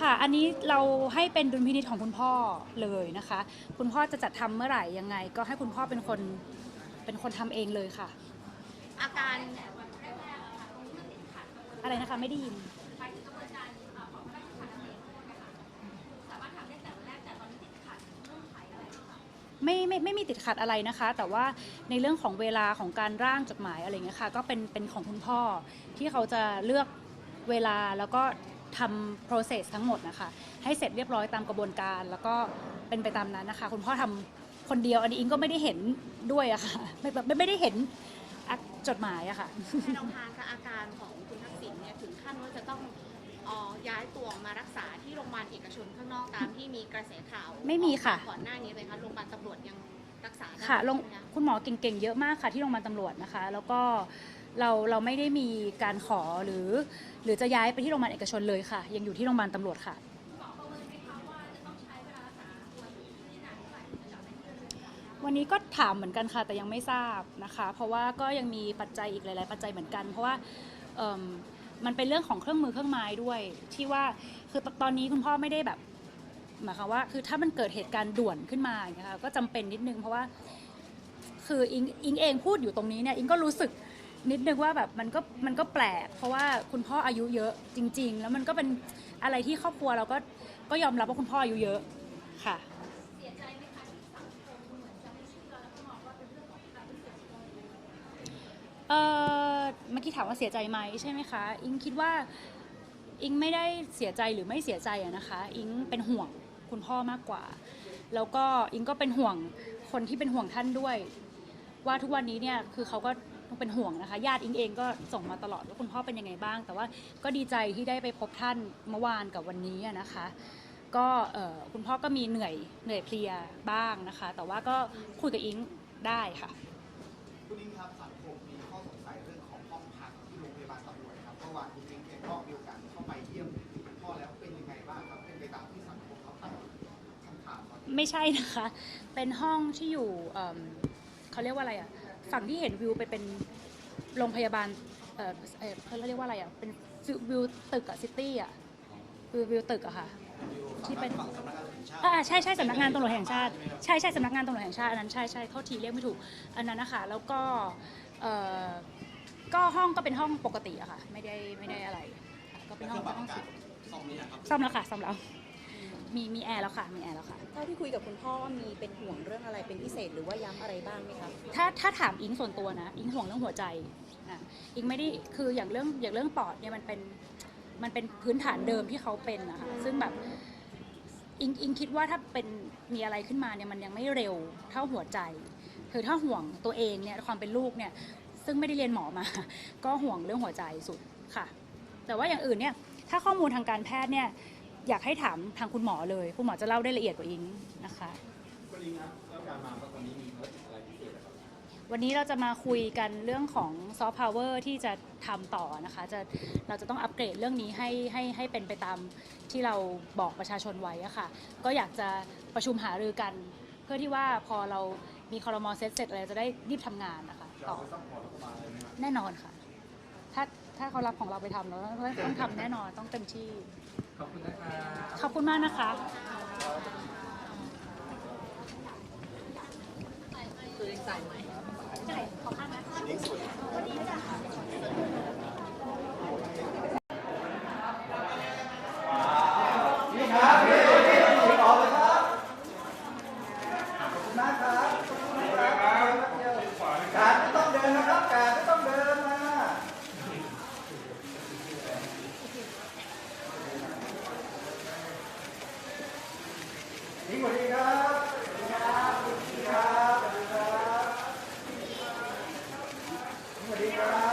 ค่ะอันนี้เราให้เป็นดุลพินิจของคุณพ่อเลยนะคะ คุณพ่อจะจัดทำเมื่อไหร่ยังไง ก็ให้คุณพ่อเป็นคนเป็นคนทำเองเลยค่ะ อาการอะไรนะคะไม่ได้ยิน ไม่ไม่ไม่มีติดขัดอะไรนะคะ แต่ว่าในเรื่องของเวลาของการร่างจดหมายอะไรเงี้ยค่ะ ก็เป็นเป็นของคุณพ่อที่เขาจะเลือกเวลาแล้วก็ทำ process ทั้งหมดนะคะ ให้เสร็จเรียบร้อยตามกระบวนการ แล้วก็เป็นไปตามนั้นนะคะ คุณพ่อทำคนเดียวอันนี้อิงก็ไม่ได้เห็นด้วยอะค่ะไม่ไม่ไม่ได้เห็นจดหมายอะค่ะ ให้น้องทานกับอาการของคุณทักษิณเนี่ยถึงขั้นว่าจะต้อง เอ่อย้ายตัวมารักษาที่โรงพยาบาลเอกชนข้างนอกตามที่มีกระแสข่าวไม่มีค่ะ ก่อนหน้านี้เลยคะโรงพยาบาลตำรวจยังรักษาได้ค่ะลงใช่ไหมคะคุณหมอเก่งๆ เยอะมากค่ะที่โรงพยาบาลตำรวจนะคะ แล้วก็เราเราไม่ได้มีการขอหรือ หรือจะย้ายไปที่โรงพยาบาลเอกชนเลยค่ะ ยังอยู่ที่โรงพยาบาลตำรวจค่ะ วันนี้ก็ถามเหมือนกันค่ะ แต่ยังไม่ทราบนะคะ เพราะว่าก็ยังมีปัจจัยอีกหลาย ๆ ปัจจัยเหมือนกัน เพราะว่าเอิ่ม มันเป็นเรื่องของเครื่องมือเครื่องไม้ด้วย ที่ว่าคือตอนนี้คุณพ่อไม่ได้แบบหมายความว่า คือถ้ามันเกิดเหตุการณ์ด่วนขึ้นมาอย่างเงี้ยค่ะก็จำเป็นนิดนึงเพราะว่า คืออิงอิงเองพูดอยู่ตรงนี้เนี่ยอิงก็รู้สึกนิดนึงว่าแบบมันก็มันก็แปลก เพราะว่าคุณพ่ออายุเยอะจริง ๆ แล้วมันก็เป็นอะไรที่ครอบครัวเราก็ก็ยอมรับว่าคุณพ่ออายุเยอะค่ะเออ เมื่อกี้ถามว่าเสียใจไหมใช่ไหมคะ อิงคิดว่าอิงไม่ได้เสียใจหรือไม่เสียใจอะนะคะ อิงเป็นห่วงคุณพ่อมากกว่า แล้วก็อิงก็เป็นห่วงคนที่เป็นห่วงท่านด้วย ว่าทุกวันนี้เนี่ยคือเขาก็ต้องเป็นห่วงนะคะ ญาติอิงเองก็ส่งมาตลอดว่าคุณพ่อเป็นยังไงบ้าง แต่ว่าก็ดีใจที่ได้ไปพบท่านเมื่อวานกับวันนี้นะคะ ก็คุณพ่อก็มีเหนื่อยเหนื่อยเพลียบ้างนะคะ แต่ว่าก็คุยกับอิงได้ค่ะคุณนิ้งครับสังคมมีข้อสงสัยเำรวจนะครับเมื่อวานคุณนิ้งเองก็มีโอกาสเข้าไปเยี่ยมคุณพ่อแล้วเป็นยังไงบ้างครับเป็นไปตามที่สังคมเขาตั้งคำถามมาไม่ใช่นะคะ เป็นห้องที่อยู่เอิ่มเขาเรียกว่าอะไรอะ ฝั่งที่เห็นวิวไปเป็นโรงพยาบาล เอ่อเอ่อเขาเรียกว่าอะไรอะ เป็นวิวตึกอะซิตี้อะวิววิวตึกอะค่ะที่เป็น ฝั่งสำนักงานตำรวจแห่งชาติอ่าใช่ใช่สำนักงานตำรวจแห่งชาติ ใช่ใช่สำนักงานตำรวจแห่งชาติอันนั้นใช่ใช่โทษทีเรียกไม่ถูกอันนั้นนะคะแล้วก็เอ่อ ก็ห้องก็เป็นห้องปกติอะค่ะ ไม่ได้ไม่ได้อะไรค่ะก็เป็นห้องเป็นห้องซ่อมนี้ครับซ่อมแล้วค่ะซ่อมแล้วมีมีแอร์แล้วค่ะมีแอร์แล้วค่ะ เท่าที่คุยกับคุณพ่อมีเป็นห่วงเรื่องอะไรเป็นพิเศษหรือว่าย้ำอะไรบ้างไหมคะถ้าถ้าถามอิงส่วนตัวนะ อิงห่วงเรื่องหัวใจอะอิงไม่ได้คืออย่างเรื่องอย่างเรื่องปอดเนี่ยมันเป็นมันเป็นพื้นฐานเดิมที่เขาเป็นนะคะซึ่งแบบอิงอิงคิดว่าถ้าเป็นมีอะไรขึ้นมาเนี่ยมันยังไม่เร็วเท่าหัวใจคือถ้าห่วงตัวเองเนี่ยความเป็นลูกเนี่ย ซึ่งไม่ได้เรียนหมอมา ก็ห่วงเรื่องหัวใจสุดค่ะ แต่ว่าอย่างอื่นเนี่ยถ้าข้อมูลทางการแพทย์เนี่ยอยากให้ถามทางคุณหมอเลยคุณหมอจะเล่าได้ละเอียดกว่าอิงนะคะคุณนิ้งครับแล้วการมาวันนี้มีภารกิจอะไรพิเศษครับวันนี้เราจะมาคุยกันเรื่องของซอฟต์พาวเวอร์ที่จะทำต่อนะคะจะเราจะต้องอัปเกรดเรื่องนี้ให้ให้ให้เป็นไปตามที่เราบอกประชาชนไว้อะค่ะ ก็อยากจะประชุมหารือกัน เพื่อที่ว่าพอเรามีคอรมอเซตเสร็จอะไรจะได้รีบทำงานนะคะ ต่อแน่นอนค่ะ ถ้าถ้าเขารับของเราไปทำเราต้องต้องทำแน่นอนต้องเต็มที่ ขอบคุณนะคะขอบคุณมากนะคะคือจ่ไหม วัสดีครับสวัสดีครับสวัสดีครับสวัสดีครับ